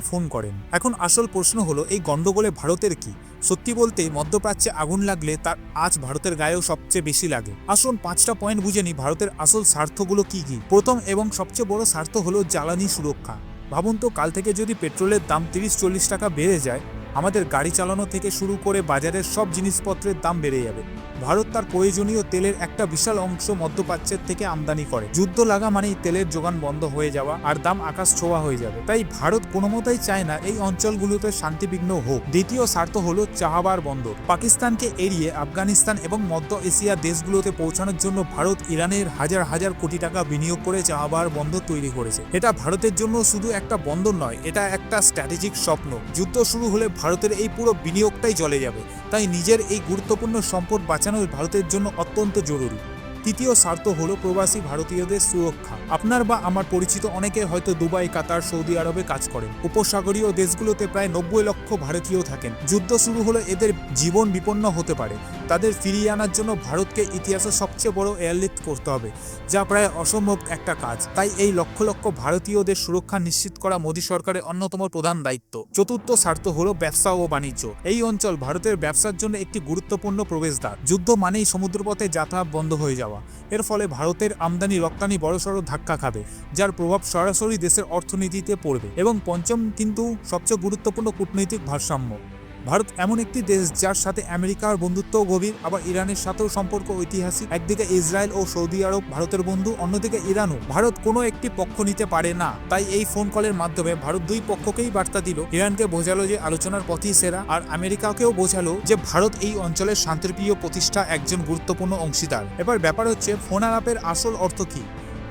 Phone করেন। এখন আসল প্রশ্ন হলো, এই গন্ডগোলে ভারতের কি? সত্যি বলতে, মধ্যপ্রাচ্যে আগুন লাগলে তার, আজ ভারতের গায়েও সবচেয়ে বেশি লাগে। আসুন পাঁচটা পয়েন্ট বুঝে নি ভারতের আসল স্বার্থগুলো কি কি? প্রথম এবং সবচেয়ে বড় স্বার্থ হলো জ্বালানি সুরক্ষা। ভাবুন তো, কাল থেকে যদি পেট্রোলের দাম তিরিশ চল্লিশ টাকা বেড়ে যায় আমাদের গাড়ি চালানো থেকে শুরু করে বাজারের সব জিনিসপত্রের দাম বেড়ে যাবে। ভারত তার প্রয়োজনীয় তেলের একটা বিশাল অংশ মধ্যপ্রাচ্যের থেকে আমদানি করে। যুদ্ধ লাগা মানেই তেলের যোগান বন্ধ হয়ে যাওয়া আর দাম আকাশ ছোঁয়া হয়ে যাবে। তাই ভারত কোনো মতেই চায় না এই অঞ্চলগুলোতে শান্তিবিঘ্ন হোক। দ্বিতীয় স্বার্থ হলো চাহাবার বন্দর। পাকিস্তানকে এড়িয়ে আফগানিস্তান এবং মধ্য এশিয়ার দেশগুলোতে পৌঁছানোর জন্য ভারত ইরানের হাজার হাজার কোটি টাকা বিনিয়োগ করে চাহাবার বন্দর তৈরি করেছে। এটা ভারতের জন্য শুধু একটা বন্দর নয়, এটা একটা স্ট্র্যাটেজিক স্বপ্ন। যুদ্ধ শুরু হলে ভারতের এই পুরো বিনিয়োগটাই জলে যাবে। তাই নিজের এই গুরুত্বপূর্ণ সম্পদ বাঁচানো ভারতের জন্য অত্যন্ত জরুরি। তৃতীয় স্বার্থ হল প্রবাসী ভারতীয়দের সুরক্ষা। আপনার বা আমার পরিচিত অনেকে হয়তো দুবাই, কাতার, সৌদি আরবে কাজ করেন। উপসাগরীয় দেশগুলোতে প্রায় নব্বই লক্ষ ভারতীয় থাকেন। যুদ্ধ শুরু হলে এদের জীবন বিপন্ন হতে পারে। তাদের ফিরিয়ে আনার জন্য ভারতকে ইতিহাসের সবচেয়ে বড় এয়ারলিফট করতে হবে, যা প্রায় অসম্ভব একটা কাজ। তাই এই লক্ষ লক্ষ ভারতীয়দের সুরক্ষা নিশ্চিত করা মোদী সরকারের অন্যতম প্রধান দায়িত্ব। চতুর্থ স্বার্থ হল ব্যবসা ও বাণিজ্য। এই অঞ্চল ভারতের ব্যবসার জন্য একটি গুরুত্বপূর্ণ প্রবেশদ্বার। যুদ্ধ মানেই সমুদ্রপথে যাতায়াত বন্ধ হয়ে যাওয়া। এর ফলে ভারতের আমদানি রপ্তানি বড়সড় ধাক্কা খাবে, যার প্রভাব সরাসরি দেশের অর্থনীতিতে পড়বে এবং পঞ্চম কিন্তু সবচেয়ে গুরুত্বপূর্ণ কূটনৈতিক ভারসাম্য। ভারত এমন একটি দেশ যার সাথে আমেরিকার বন্ধুত্ব গভীর, আবার ইরানের সাথেও সম্পর্ক ঐতিহাসিক। একদিকে ইসরায়েল ও সৌদি আরব ভারতের বন্ধু, অন্যদিকে ইরানও। ভারত কোনো একটি পক্ষ নিতে পারে না। তাই এই ফোন কলের মাধ্যমে ভারত দুই পক্ষকেই বার্তা দিল, ইরানকে বোঝালো যে আলোচনার পথই সেরা, আর আমেরিকাকেও বোঝালো যে ভারত এই অঞ্চলের শান্তিপ্রিয় প্রতিষ্ঠা একজন গুরুত্বপূর্ণ অংশীদার। এবার ব্যাপার হচ্ছে, ফোন আলাপের আসল অর্থ কি?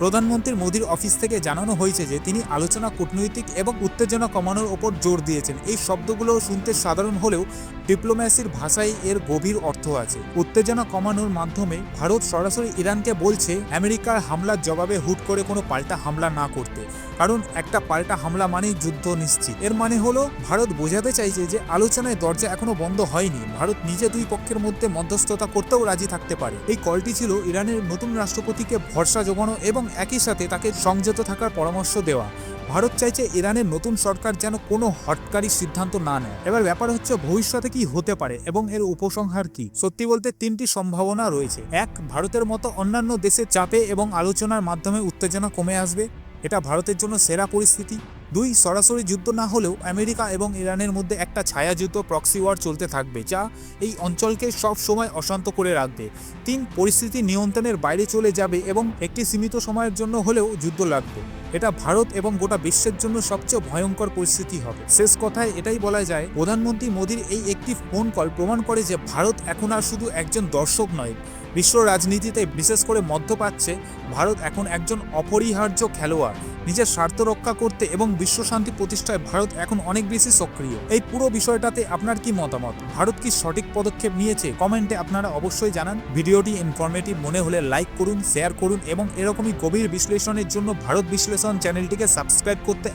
প্রধানমন্ত্রী মোদীর অফিস থেকে জানানো হয়েছে যে তিনি আলোচনা, কূটনৈতিক এবং উত্তেজনা কমানোর ওপর জোর দিয়েছেন। এই শব্দগুলো শুনতে সাধারণ হলেও ডিপ্লোম্যাসির ভাষায় এর গভীর অর্থ আছে। উত্তেজনা কমানোর মাধ্যমে ভারত সরাসরি ইরানকে বলছে, আমেরিকার হামলার জবাবে হুট করে কোনো পাল্টা হামলা না করতে। কারণ একটা পাল্টা হামলা মানেই যুদ্ধ নিশ্চিত। এর মানে হলো, ভারত বোঝাতে চাইছে যে আলোচনায় দরজা এখনও বন্ধ হয়নি। ভারত নিজে দুই পক্ষের মধ্যে মধ্যস্থতা করতেও রাজি থাকতে পারে। এই কলটি ছিল ইরানের নতুন রাষ্ট্রপতিকে ভরসা জোগানো এবং একই সাথে তাকে সংযত থাকার পরামর্শ দেওয়া। ভারত চাইছে ইরানের নতুন সরকার যেন কোনো হটকারি সিদ্ধান্ত না নেয়। এবার ব্যাপার হচ্ছে ভবিষ্যতে কি হতে পারে এবং এর উপসংহার কি? সত্যি বলতে তিনটি সম্ভাবনা রয়েছে। এক, ভারতের মতো অন্যান্য দেশে চাপে এবং আলোচনার মাধ্যমে উত্তেজনা কমে আসবে। এটা ভারতের জন্য সেরা পরিস্থিতি। দুই, সরাসরি যুদ্ধ না হলেও আমেরিকা এবং ইরানের মধ্যে একটা ছায়াযুদ্ধ প্রক্সি ওয়ার চলতে থাকবে, যা এই অঞ্চলকে সব সময় অশান্ত করে রাখবে। তিন, পরিস্থিতি নিয়ন্ত্রণের বাইরে চলে যাবে এবং একটি সীমিত সময়ের জন্য হলেও যুদ্ধ লাগবে। এটা ভারত এবং গোটা বিশ্বের জন্য সবচেয়ে ভয়ঙ্কর পরিস্থিতি হবে। শেষ কথায় এটাই বলা যায়, প্রধানমন্ত্রী মোদীর এই একটি ফোন কল প্রমাণ করে যে ভারত এখন আর শুধু একজন দর্শক নয়, বিশ্ব রাজনীতিতে বিশেষ করে মধ্যপ্রাচ্যে ভারত এখন একজন অপরিহার্য খেলোয়াড়। নিজের স্বার্থ রক্ষা করতে এবং বিশ্ব শান্তি প্রতিষ্ঠায় ভারত এখন অনেক বেশি সক্রিয়। এই পুরো বিষয়টাতে আপনার কি মতামত? ভারত কি সঠিক পদক্ষেপ নিয়েছে? কমেন্টে আপনারা অবশ্যই জানান। ভিডিওটি ইনফরমেটিভ মনে হলে লাইক করুন শেয়ার করুন এবং এরকমই গভীর বিশ্লেষণের জন্য ভারত বিশ্লেষণ চ্যানেলটিকে সাবস্ক্রাইব করতে